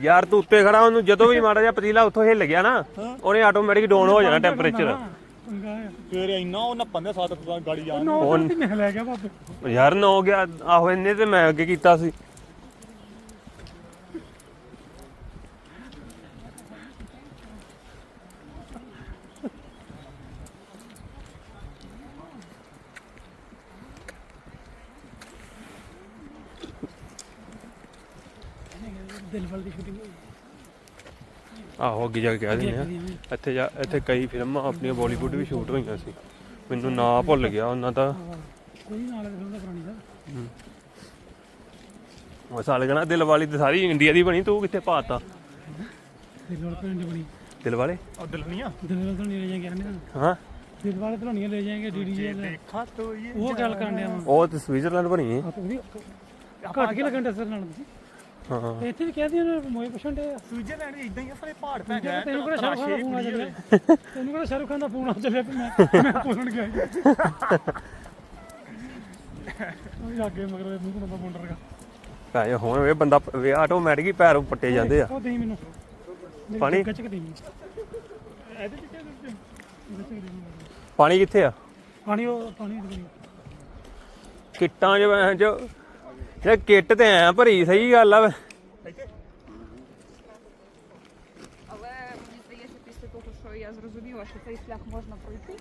ਯਾਰ ਤੂੰ ਉੱਤੇ ਖੜਾ ਉਹਨੂੰ ਜਦੋਂ ਵੀ ਮਾੜਾ ਜਿਹਾ ਪਤੀਲਾ ਉੱਥੋਂ ਹਿੱਲ ਗਿਆ ਨਾ ਉਹਨੇ ਆਟੋਮੈਟਿਕ ਡਾਊਨ ਹੋ ਜਾਣਾ ਟੈਂਪਰੇਚਰ ਯਾਰ ਨਾ ਗਿਆ ਆਹੋ ਇੰਨੇ ਤੇ ਮੈਂ ਅੱਗੇ ਕੀਤਾ ਸੀ। ਆਹੋ ਅੱਗੇ ਜਾ ਕੇ ਕਹਿ ਦਿੰਦੇ ਆ। ਇੱਥੇ ਜਾ ਇੱਥੇ ਕਈ ਫਿਲਮਾਂ ਆਪਣੀਆਂ ਬਾਲੀਵੁੱਡ ਵੀ ਸ਼ੂਟ ਹੋਈਆਂ ਸੀ। ਮੈਨੂੰ ਨਾਂ ਭੁੱਲ ਗਿਆ ਉਹਨਾਂ ਦਾ। ਕੋਈ ਨਾਲ ਫਿਲਮ ਦਾ ਪੁਰਾਣੀ ਦਾ ਉਹ ਸਾਲ ਕਹਣਾ ਦਿਲ ਵਾਲੀ ਤੇ ਸਾਰੀ ਇੰਡੀਆ ਦੀ ਬਣੀ ਤੂੰ ਕਿੱਥੇ ਪਾਤਾ? ਦਿਲ ਵਾਲ ਪਿੰਡ ਬਣੀ। ਦਿਲ ਵਾਲੇ? ਉਹ ਦਿਲਨੀਆਂ ਦਿਲ ਵਾਲ ਤੋਂ ਨਹੀਂ ਲੈ ਨਾ। ਹਾਂ। ਦਿਲ ਵਾਲੇ ਧਰੋਣੀਆਂ ਲੈ ਜਾਏਂਗੇ ਡੀਡੀ ਦੇਖਾ ਤੋ ਇਹ ਉਹ ਗੱਲ ਕਰਨ ਵਾਂ। ਉਹ ਤੇ ਸਵਿਟਜ਼ਰਲੈਂਡ ਬਣੀ ਹੈ। ਆ ਤੂੰ ਵੀ ਘੱਟ ਕੇ ਲੱਗਣ ਦਾ ਸਰ ਨਾਲ ਤੁਸੀਂ। ਹਾਂ ਤੇ ਇੱਥੇ ਵੀ ਕਹਿ ਦਿਓ ਨਾ ਮੋਏ ਪੁੱਛਣ ਦੇ ਸਵਿਟਜ਼ਰਲੈਂਡ ਵੀ ਇਦਾਂ ਹੀ ਆ ਸਾਰੇ ਪਹਾੜ ਪੈ ਗਏ ਤੈਨੂੰ ਕਿਹੜਾ ਸ਼ਾਹਰੁਖ ਖਾਨ ਦਾ ਫੋਨ ਆ ਤਰਾਸ਼ੇ ਚੱਲਿਆ ਤੈਨੂੰ ਕਿਹੜਾ ਸ਼ਾਹਰੁਖ ਖਾਨ ਦਾ ਫੋਨ ਆ ਚੱਲਿਆ ਵੀ ਮੈਂ ਮੈਂ ਪੁੱਛਣ ਗਿਆ ਸੀ। ਉਹ ਵੀ ਅੱਗੇ ਮਗਰ ਮੂੰਹ ਕੋਲ ਮੁੰਡਾ ਰਗਾ ਭਾਈ ਹੁਣ ਵੇ ਬੰਦਾ ਵੇ ਆਟੋਮੈਟਿਕ ਹੀ ਪੈਰ ਪੱਟੇ ਜਾਂਦੇ ਆ ਉਹ ਦੇਈ ਮੈਨੂੰ ਮੇਰੀ ਪਾਣੀ? ਗੱਚ ਕੇ ਦੇਈ ਮੈਨੂੰ ਇਹਦੇ ਚ ਕਿਆ ਦੱਸਦੇ? ਗੱਚ ਕੇ ਦੇਈ ਮੈਨੂੰ। ਪਾਣੀ ਕਿੱਥੇ ਆ ਪਾਣੀ ਉਹ ਪਾਣੀ ਦੇ ਦੇਈ। ਕਿੱਟਾਂ 'ਚ ਮੈਂ ਜੋ ਜੇ ਕਿੱਟ ਤੇ ਐ ਭਰੀ ਸਹੀ ਗੱਲ ਆ ਵੇ। Але мені здається, після того, що я зрозуміла, що цей шлях можна пройти,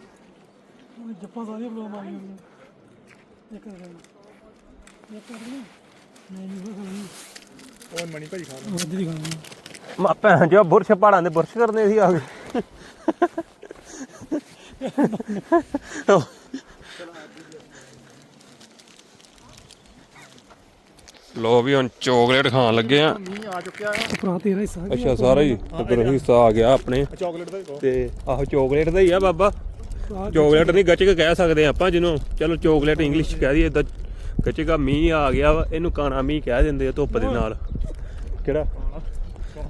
ਉਹ ਜੱਪਾਂ ਸਾਰੀਆਂ ਬਲੋ ਮਾਰੀ ਜਾਂਦੀਆਂ ਇੱਕ ਕਰ ਇੱਕ ਕਰ ਨਹੀਂ ਨਹੀਂ ਉਹ ਖਾਣੀ ਉਹ ਮਣੀ ਭਾਈ ਖਾਣ ਉਹ ਦੀ ਖਾਣੀ ਮਾ ਭੈਣ ਜੋ ਬੁਰਸ਼ ਪਹਾੜਾਂ ਦੇ ਬੁਰਸ਼ ਕਰਨੇ ਸੀ ਆ ਗਏ ਲੋ ਵੀ ਹੁਣ ਚੋਕਲੇਟ ਖਾਣ ਲੱਗੇ ਆ। ਮੀਂਹ ਆ ਚੁੱਕਿਆ ਆ ਭਰਾ ਤੇਰਾ ਹਿੱਸਾ ਕੀ ਅੱਛਾ ਸਾਰਾ ਹੀ? ਇਧਰ ਹਿੱਸਾ ਆ ਗਿਆ ਆਪਣੇ। ਚਾਕਲੇਟ ਦਾ ਹੀ ਕਹੋ ਤੇ ਆਹੋ ਚੋਕਲੇਟ ਦਾ ਹੀ ਆ ਬਾਬਾ। ਚੋਕਲੇਟ ਨਹੀਂ ਗੱਚਕ ਕਹਿ ਸਕਦੇ ਆਪਾਂ ਜਿਹਨੂੰ। ਚਲੋ ਚੋਕਲੇਟ ਇੰਗਲਿਸ਼ ਕਹਿ ਦਈਏ ਇਦਾਂ ਗੱਚਕਾ ਮੀਂਹ ਆ ਗਿਆ ਵਾ ਇਹਨੂੰ ਕਾਣਾ ਮੀਂਹ ਕਹਿ ਦਿੰਦੇ ਆ ਧੁੱਪ ਦੇ ਨਾਲ। ਕਿਹੜਾ?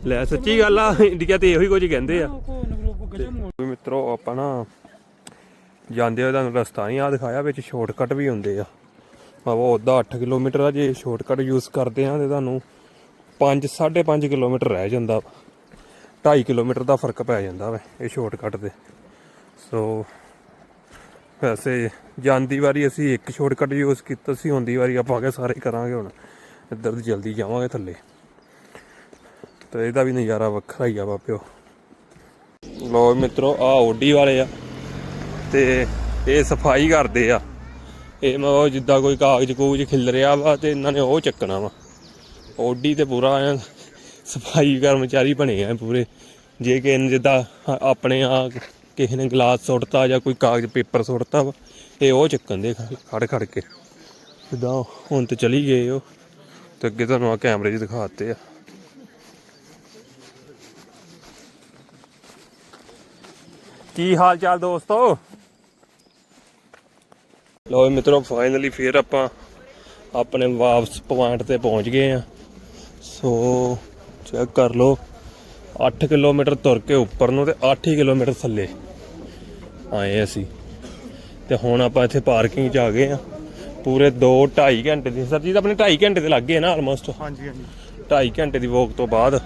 ਲੈ ਸੱਚੀ ਗੱਲ ਆ ਇੰਡੀਆ ਤੇ ਇਹੋ ਹੀ ਕੁਝ ਕਹਿੰਦੇ ਆ। ਵੀ ਮਿੱਤਰੋ ਆਪਾਂ ਨਾ ਜਾਂਦੇ ਹੋਏ ਤੁਹਾਨੂੰ ਰਸਤਾ ਨਹੀਂ ਆ ਦਿਖਾਇਆ ਵਿੱਚ ਸ਼ਾਰਟਕਟ ਵੀ ਹੁੰਦੇ ਆ। ਬਾਬਾ ਉਹਦਾ 8 ਕਿਲੋਮੀਟਰ ਆ, ਜੇ ਸ਼ਾਰਟਕਟ ਯੂਜ਼ ਕਰਦੇ ਆ ਤੇ ਤੁਹਾਨੂੰ 5 5.5 ਕਿਲੋਮੀਟਰ ਰਹਿ ਜਾਂਦਾ 2.5 ਕਿਲੋਮੀਟਰ ਦਾ ਫ਼ਰਕ ਪੈ ਜਾਂਦਾ ਵਾ ਇਹ ਸ਼ਾਰਟਕਟ ਤੇ। ਸੋ ਵੈਸੇ ਜਾਂਦੀ ਵਾਰੀ ਅਸੀਂ ਇੱਕ ਸ਼ਾਰਟਕਟ ਯੂਜ਼ ਕੀਤਾ ਸੀ, ਹੁੰਦੀ ਵਾਰੀ ਆਪਾਂ ਕੇ ਸਾਰੇ ਕਰਾਂਗੇ ਹੁਣ। ਇੱਧਰ ਦੀ ਜਲਦੀ ਜਾਵਾਂਗੇ ਥੱਲੇ। ਤੇ ਇਹਦਾ ਵੀ ਨਜ਼ਾਰਾ ਵੱਖਰਾ ਹੀ ਆ ਬਾਪਿਓ ਲੋ ਮਿੱਤਰੋ ਆ ਓਡੀ ਵਾਲੇ ਆ। ਤੇ ਇਹ ਸਫ਼ਾਈ ਕਰਦੇ ਆ। ਇਹ ਮੈਂ ਉਹ ਜਿੱਦਾਂ ਕੋਈ ਕਾਗਜ਼ ਕੂਗਜ਼ ਖਿਲ ਰਿਹਾ ਵਾ ਤੇ ਇਹਨਾਂ ਨੇ ਉਹ ਚੱਕਣਾ ਵਾ। ਓਡੀ ਤੇ ਪੂਰਾ ਐਂ ਸਫ਼ਾਈ ਕਰਮਚਾਰੀ ਬਣੇ ਆ ਪੂਰੇ। ਜੇ ਕਿ ਜਿੱਦਾਂ ਆਪਣੇ ਆ ਕਿਸੇ ਨੇ ਗਲਾਸ ਸੁੱਟਤਾ ਜਾਂ ਕੋਈ ਕਾਗਜ਼ ਪੇਪਰ ਸੁੱਟਤਾ ਵਾ, ਇਹ ਉਹ ਚੱਕਣ ਦੇ ਖੜ ਖੜ ਕੇ। ਜਿੱਦਾਂ ਹੁਣ ਤੇ ਚਲੀ ਗਏ ਉਹ। ਤੇ ਅੱਗੇ ਤੁਹਾਨੂੰ ਆ ਕੈਮਰੇ 'ਚ ਦਿਖਾਤੇ ਆ। ਕੀ ਹਾਲ ਚਾਲ ਦੋਸਤੋ? ਲੋ ਵੀ ਮਿੱਤਰੋ ਫਾਈਨਲੀ ਫੇਰ ਆਪਾਂ ਆਪਣੇ ਵਾਪਸ ਪੁਆਇੰਟ ਤੇ ਪਹੁੰਚ ਗਏ ਆ ਸੋ ਚੈੱਕ ਕਰ ਲਓ 8 ਕਿਲੋਮੀਟਰ ਤੁਰ ਕੇ ਉੱਪਰ ਨੂੰ ਤੇ 8 ਹੀ ਕਿਲੋਮੀਟਰ ਥੱਲੇ ਆਏ ਅਸੀਂ। ਤੇ ਹੁਣ ਆਪਾਂ ਇੱਥੇ ਪਾਰਕਿੰਗ 'ਚ ਆ ਗਏ ਆ ਪੂਰੇ 2 2.5 ਘੰਟੇ ਦੀ ਸਰ ਜੀ ਤਾਂ ਆਪਣੇ 2.5 ਘੰਟੇ ਤੇ ਲੱਗ ਗਏ ਨਾ ਆਲਮੋਸਟ ਹਾਂਜੀ ਹਾਂਜੀ। 2.5 ਘੰਟੇ ਦੀ ਵੋਕ ਤੋਂ ਬਾਅਦ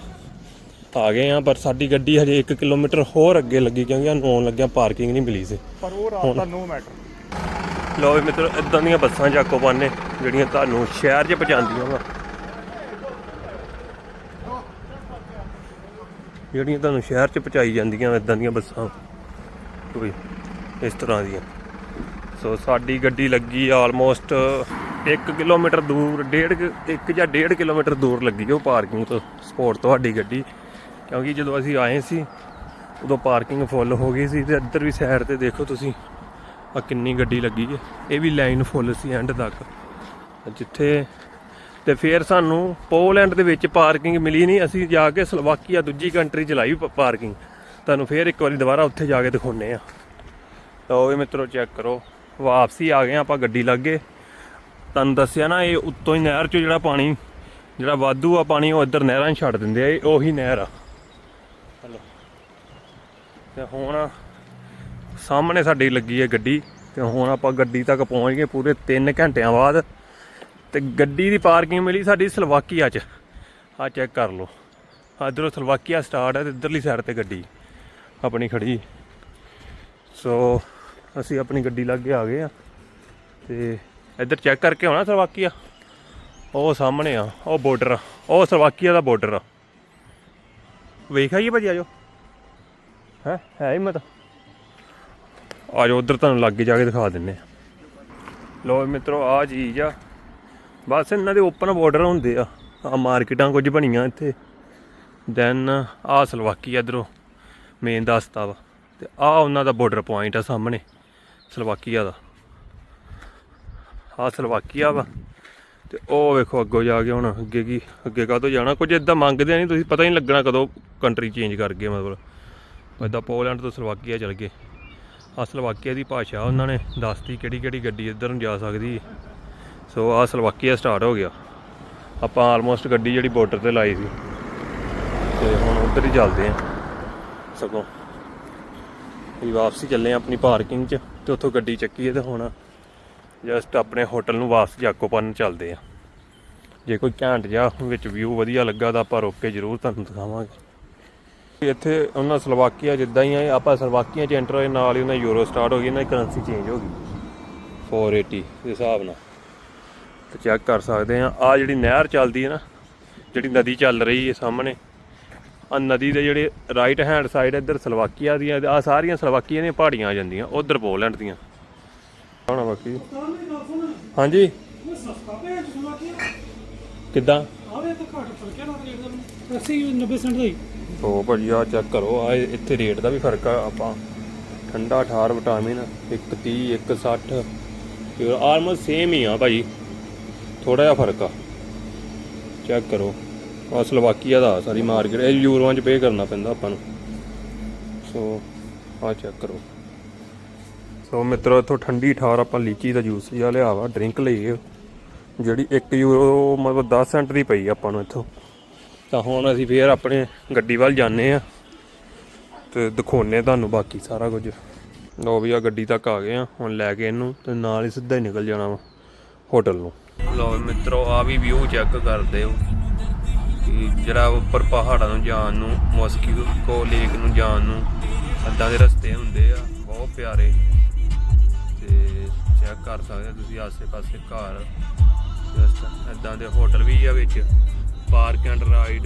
ਆ ਗਏ ਆ ਪਰ ਸਾਡੀ ਗੱਡੀ ਹਜੇ 1 ਕਿਲੋਮੀਟਰ ਹੋਰ ਅੱਗੇ ਲੱਗੀ ਕਿਉਂਕਿ ਸਾਨੂੰ ਆਉਣ ਲੱਗਿਆ ਪਾਰਕਿੰਗ ਨਹੀਂ ਮਿਲੀ ਸੀ। ਪਰ ਉਹ ਰਾਤ ਦਾ ਨੋ ਮੈਟਰ ਲੋ ਵੀ ਮਿੱਤਰੋ ਇਦਾਂ ਦੀਆਂ ਬੱਸਾਂ ਜਾਕੋ ਪਾਣੇ ਜਿਹੜੀਆਂ ਤੁਹਾਨੂੰ ਸ਼ਹਿਰ 'ਚ ਪਹੁੰਚਾਉਂਦੀਆਂ ਵਾ। ਜਿਹੜੀਆਂ ਤੁਹਾਨੂੰ ਸ਼ਹਿਰ 'ਚ ਪਹੁੰਚਾਈ ਜਾਂਦੀਆਂ ਇਦਾਂ ਦੀਆਂ ਬੱਸਾਂ। ਕੋਈ ਇਸ ਤਰ੍ਹਾਂ ਦੀਆਂ। ਸੋ ਸਾਡੀ ਗੱਡੀ ਲੱਗੀ ਆਲਮੋਸਟ 1 ਕਿਲੋਮੀਟਰ ਦੂਰ, ਡੇਢ ਕੁ- ਇੱਕ ਜਾਂ ਡੇਢ ਕਿਲੋਮੀਟਰ ਦੂਰ ਲੱਗੀ ਉਹ ਪਾਰਕਿੰਗ ਤੋਂ ਸਪੋਰਟ ਤੁਹਾਡੀ ਗੱਡੀ। ਕਿਉਂਕਿ ਜਦੋਂ ਅਸੀਂ ਆਏ ਸੀ, ਉਦੋਂ ਪਾਰਕਿੰਗ ਫੁੱਲ ਹੋ ਗਈ ਸੀ ਤੇ ਇੱਧਰ ਵੀ ਸਾਈਡ ਤੇ ਦੇਖੋ ਤੁਸੀਂ। ਆ ਕਿੰਨੀ ਗੱਡੀ ਲੱਗੀ ਹੈ। ਇਹ ਵੀ ਲਾਈਨ ਫੁੱਲ ਸੀ ਐਂਡ ਤੱਕ। ਜਿੱਥੇ ਤੇ ਫਿਰ ਸਾਨੂੰ ਪੋਲੈਂਡ ਦੇ ਵਿੱਚ ਪਾਰਕਿੰਗ ਮਿਲੀ ਨਹੀਂ। ਅਸੀਂ ਜਾ ਕੇ ਸਲੋਵਾਕੀਆ ਦੂਜੀ ਕੰਟਰੀ ਚ ਲਾਈ ਪਾਰਕਿੰਗ। ਤੁਹਾਨੂੰ ਫਿਰ ਇੱਕ ਵਾਰੀ ਦੁਬਾਰਾ ਉੱਥੇ ਜਾ ਕੇ ਦਿਖਾਉਨੇ ਆ ਲਓ ਵੀ ਮਿੱਤਰੋ ਚੈੱਕ ਕਰੋ। ਵਾਪਸੀ ਆ ਗਏ ਆਪਾਂ ਗੱਡੀ ਲੱਗੇ। ਤੁਹਾਨੂੰ ਦੱਸਿਆ ਨਾ ਇਹ ਉੱਤੋਂ ਹੀ ਨਹਿਰ ਚੋਂ ਜਿਹੜਾ ਪਾਣੀ ਜਿਹੜਾ ਵਾਧੂ ਆ ਪਾਣੀ ਉਹ ਇੱਧਰ ਨਹਿਰਾਂ 'ਚ ਛੱਡ ਦਿੰਦੇ ਆ। ਇਹ ਉਹੀ ਨਹਿਰ ਆ। ਹਲੋ ਤੇ ਹੁਣ ਸਾਹਮਣੇ ਸਾਡੀ ਲੱਗੀ ਹੈ ਗੱਡੀ ਤੇ ਹੁਣ ਆਪਾਂ ਗੱਡੀ ਤੱਕ ਪਹੁੰਚ ਗਏ ਪੂਰੇ 3 ਘੰਟਿਆਂ ਬਾਅਦ। ਤੇ ਗੱਡੀ ਦੀ ਪਾਰਕਿੰਗ ਮਿਲੀ ਸਾਡੀ ਸਲਵਾਕੀਆ 'ਚ। ਆ ਚੈੱਕ ਕਰ ਲਓ। ਇਧਰੋਂ ਸਲਵਾਕੀਆ ਸਟਾਰਟ ਹੈ ਤੇ ਇਧਰਲੀ ਸਾਈਡ ਤੇ ਗੱਡੀ ਆਪਣੀ ਖੜੀ। ਸੋ ਅਸੀਂ ਆਪਣੀ ਗੱਡੀ ਲਾਗੇ ਆ ਗਏ ਆ ਤੇ ਇੱਧਰ ਚੈੱਕ ਕਰਕੇ ਆਉਣਾ ਸਲਵਾਕੀਆ? ਉਹ ਸਾਹਮਣੇ ਆ, ਉਹ ਬਾਰਡਰ ਆ, ਉਹ ਸਲਵਾਕੀਆ ਦਾ ਬਾਰਡਰ ਆ। ਵੇਖ ਆਈਏ ਭਾਜੀ, ਆਜੋ। ਹੈ ਹੈ ਹਿੰਮਤ? ਆ ਜਾਓ ਉਧਰ ਤੁਹਾਨੂੰ ਲਾਗੇ ਜਾ ਕੇ ਦਿਖਾ ਦਿੰਨੇ ਆ। ਲੋ ਮਿੱਤਰੋ ਆ ਚੀਜ਼ ਆ। ਬਸ ਇਹਨਾਂ ਦੇ ਓਪਨ ਬਾਰਡਰ ਹੁੰਦੇ ਆ। ਆ ਮਾਰਕੀਟਾਂ ਕੁਝ ਬਣੀਆਂ ਇੱਥੇ। ਦੈਨ ਆ ਸਲਵਾਕੀ ਇਧਰੋਂ ਮੇਨ ਦਸਤਾ ਵਾ। ਤੇ ਆ ਉਹਨਾਂ ਦਾ ਬਾਰਡਰ ਪੁਆਇੰਟ ਆ ਸਾਹਮਣੇ ਸਲਵਾਕੀਆ ਦਾ। ਆ ਸਲਵਾਕੀਆ ਵਾ। ਤੇ ਉਹ ਵੇਖੋ ਅੱਗੋਂ ਜਾ ਕੇ ਹੁਣ ਅੱਗੇ ਕੀ, ਅੱਗੇ ਕਾਹਤੋਂ ਜਾਣਾ? ਕੁਝ ਇਦਾਂ ਮੰਗਦੇ ਨਹੀਂ, ਤੁਸੀਂ ਪਤਾ ਹੀ ਨਹੀਂ ਲੱਗਣਾ ਕਦੋਂ ਕੰਟਰੀ ਚੇਂਜ ਕਰ ਗਏ ਮਤਲਬ। ਇਦਾਂ ਪੋਲੈਂਡ ਤੋਂ ਸਲਵਾਕੀਆ ਚਲ ਗਏ। ਆ ਸਲੋਵਾਕੀਆ ਦੀ ਭਾਸ਼ਾ ਉਹਨਾਂ ਨੇ ਦੱਸਤੀ ਕਿਹੜੀ ਕਿਹੜੀ ਗੱਡੀ ਇੱਧਰ ਨੂੰ ਜਾ ਸਕਦੀ ਸੋ ਆ ਸਲਵਾਕੀਆ ਸਟਾਰਟ ਹੋ ਗਿਆ। ਆਪਾਂ ਆਲਮੋਸਟ ਗੱਡੀ ਜਿਹੜੀ ਬਾਰਡਰ ਤੇ ਲਾਈ ਸੀ। ਤੇ ਹੁਣ ਉੱਧਰ ਹੀ ਚੱਲਦੇ ਆ ਸਗੋਂ ਅਸੀਂ ਵਾਪਸੀ ਚੱਲੇ ਆ ਆਪਣੀ ਪਾਰਕਿੰਗ 'ਚ ਤੇ ਉੱਥੋਂ ਗੱਡੀ ਚੱਕੀ ਹੈ ਤੇ ਹੁਣ ਜਸਟ ਆਪਣੇ ਹੋਟਲ ਨੂੰ ਵਾਪਸ ਜਾਕੋਪਨ ਚੱਲਦੇ ਆ ਜੇ ਕੋਈ ਘੈਂਟ ਜਾ ਵਿੱਚ ਵਿਊ ਵਧੀਆ ਲੱਗਾ ਤਾਂ ਆਪਾਂ ਰੁਕ ਕੇ ਜ਼ਰੂਰ ਤੁਹਾਨੂੰ ਦਿਖਾਵਾਂਗੇ। ਇੱਥੇ ਉਹਨਾਂ ਸਲੋਵਾਕੀਆ ਜਿੱਦਾਂ ਹੀ ਆ ਆਪਾਂ ਸਲੋਵਾਕੀਆ 'ਚ ਐਂਟਰ ਹੋਏ, ਨਾਲ ਹੀ ਉਹਨਾਂ ਯੂਰੋ ਸਟਾਰਟ ਹੋ ਗਈ, ਇਹਨਾਂ ਦੀ ਕਰੰਸੀ ਚੇਂਜ ਹੋ ਗਈ। 480 ਦੇ ਹਿਸਾਬ ਨਾਲ। ਤੇ ਚੈੱਕ ਕਰ ਸਕਦੇ ਆ ਆ ਜਿਹੜੀ ਨਹਿਰ ਚੱਲਦੀ ਹੈ ਨਾ, ਜਿਹੜੀ ਨਦੀ ਚੱਲ ਰਹੀ ਹੈ ਸਾਹਮਣੇ ਆ ਨਦੀ ਦੇ ਜਿਹੜੇ ਰਾਈਟ ਹੈਂਡ ਸਾਈਡ ਇੱਧਰ ਸਲੋਵਾਕੀਆ ਦੀਆਂ ਆ ਸਾਰੀਆਂ ਸਲੋਵਾਕੀਆ ਦੀਆਂ ਪਹਾੜੀਆਂ ਆ ਜਾਂਦੀਆਂ, ਉਧਰ ਪੋਲੈਂਡ ਦੀਆਂ। ਆਉਣਾ ਬਾਕੀ। ਹਾਂਜੀ? ਕਿੱਦਾਂ? ਆਵੇ ਤਾਂ ਘੱਟ ਫ਼ਰਕ ਨਾ, ਰੇਟ ਦਾ। 80 90 ਸੈਂਟ ਦਾ ਹੀ। ਉਹ ਭਾਜੀ ਆ ਚੈੱਕ ਕਰੋ ਆ ਇੱਥੇ ਰੇਟ ਦਾ ਵੀ ਫ਼ਰਕ ਆ, ਆਪਾਂ ਠੰਡਾ ਠਾਰ ਵਿਟਾਮਿਨ 130 160 ਇਹ ਆਲਮੋਸਟ ਸੇਮ ਹੀ ਆ ਭਾਜੀ। ਥੋੜਾ ਜਿਹਾ ਫ਼ਰਕ ਆ। ਚੈੱਕ ਕਰੋ। ਆ ਸਲੋਵਾਕੀਆ ਦਾ ਸਾਰੀ ਮਾਰਕੀਟ ਇਹ ਯੂਰੋਆਂ 'ਚ ਪੇ ਕਰਨਾ ਪੈਂਦਾ ਆਪਾਂ ਨੂੰ। ਸੋ ਆ ਚੈੱਕ ਕਰੋ। ਸੋ ਮਿੱਤਰੋ, ਇੱਥੋਂ ਠੰਡੀ ਠਾਰ ਆਪਾਂ ਲੀਚੀ ਦਾ ਜੂਸ ਜਿਹਾ ਲਿਆ ਵਾ ਡਰਿੰਕ ਲਈ ਜਿਹੜੀ 1 ਯੂਰੋ ਮਤਲਬ 10 ਸੈਂਟ ਦੀ ਪਈ ਆਪਾਂ ਨੂੰ ਇੱਥੋਂ। ਤਾਂ ਹੁਣ ਅਸੀਂ ਫੇਰ ਆਪਣੇ ਗੱਡੀ ਵੱਲ ਜਾਂਦੇ ਆ ਤੇ ਦਿਖਾਉਨੇ ਤੁਹਾਨੂੰ ਬਾਕੀ ਸਾਰਾ ਕੁਝ। ਲੋ ਵੀ ਆ ਗੱਡੀ ਤੱਕ ਆ ਗਏ ਆ ਹੁਣ ਲੈ ਕੇ ਇਹਨੂੰ ਤੇ ਨਾਲ ਹੀ ਸਿੱਧਾ ਹੀ ਨਿਕਲ ਜਾਣਾ ਵਾ ਹੋਟਲ ਨੂੰ। ਲੋ ਮਿੱਤਰੋ ਆ ਵੀ ਵਿਊ ਚੈੱਕ ਕਰਦੇ ਹੋ ਕਿ ਜਿਹੜਾ ਉੱਪਰ ਪਹਾੜਾਂ ਨੂੰ ਜਾਣ ਨੂੰ ਮੋਸਕੀਕੋ ਲੇਕ ਨੂੰ ਜਾਣ ਨੂੰ ਅੱਦਾਂ ਦੇ ਰਸਤੇ ਹੁੰਦੇ ਆ, ਬਹੁਤ ਪਿਆਰੇ। ਤੇ ਚੈੱਕ ਕਰ ਸਕਦੇ ਤੁਸੀਂ ਆਸੇ-ਪਾਸੇ ਘਰ ਜਸਟ ਇਦਾਂ ਦੇ ਹੋਟਲ ਵੀ ਆ ਵਿੱਚ। Park and ride.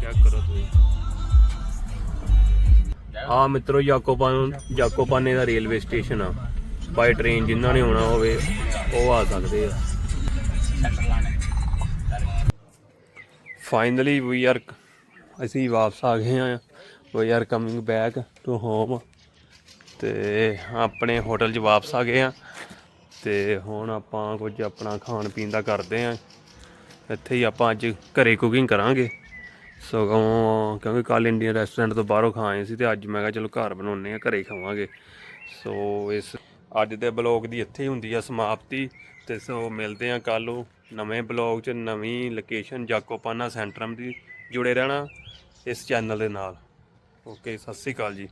ਚੈੱਕ ਕਰੋ ਤੁਸੀਂ। ਆ ਮਿੱਤਰੋ ਜਾਕੋਪਾਨ ਜਾਕੋਪਾਨੇ ਦਾ ਰੇਲਵੇ ਸਟੇਸ਼ਨ ਆ। ਬਾਈ ਟ੍ਰੇਨ ਜਿਨ੍ਹਾਂ ਨੇ ਆਉਣਾ ਹੋਵੇ, ਉਹ ਆ ਸਕਦੇ ਆ। ਫਾਈਨਲੀ ਵੀ ਆਰ ਅਸੀਂ ਵਾਪਸ ਆ ਗਏ ਆ we are coming back to home ਤੇ ਆਪਣੇ ਹੋਟਲ 'ਚ ਵਾਪਸ ਆ ਗਏ ਆ ਤੇ ਹੁਣ ਆਪਾਂ ਕੁਝ ਆਪਣਾ ਖਾਣ ਪੀਣ ਦਾ ਕਰਦੇ ਆ ਇੱਥੇ ਹੀ ਆਪਾਂ ਅੱਜ ਘਰੇ ਕੁਕਿੰਗ ਕਰਾਂਗੇ। ਸਗੋਂ ਕਿਉਂਕਿ ਕੱਲ ਇੰਡੀਅਨ ਰੈਸਟੋਰੈਂਟ ਤੋਂ ਬਾਹਰੋਂ ਖਾਏ ਸੀ ਤੇ ਅੱਜ ਮੈਂ ਕਿਹਾ ਚਲੋ ਘਰ ਬਣਾਉਨੇ ਆ ਘਰੇ ਹੀ ਖਾਵਾਂਗੇ। ਸੋ ਇਸ ਅੱਜ ਦੇ ਬਲੌਗ ਦੀ ਇੱਥੇ ਹੀ ਹੁੰਦੀ ਆ ਸਮਾਪਤੀ। ਤੇ ਸੋ ਮਿਲਦੇ ਆ ਕੱਲ ਨੂੰ ਨਵੇਂ ਬਲੌਗ 'ਚ, ਨਵੀਂ ਲੋਕੇਸ਼ਨ ਜਾਕੋਪਾਨਾ ਸੈਂਟਰਮ ਦੀ ਜੁੜੇ ਰਹਿਣਾ ਇਸ ਚੈਨਲ ਦੇ ਨਾਲ। ਓਕੇ ਸਤਿ ਸ੍ਰੀ ਅਕਾਲ ਜੀ।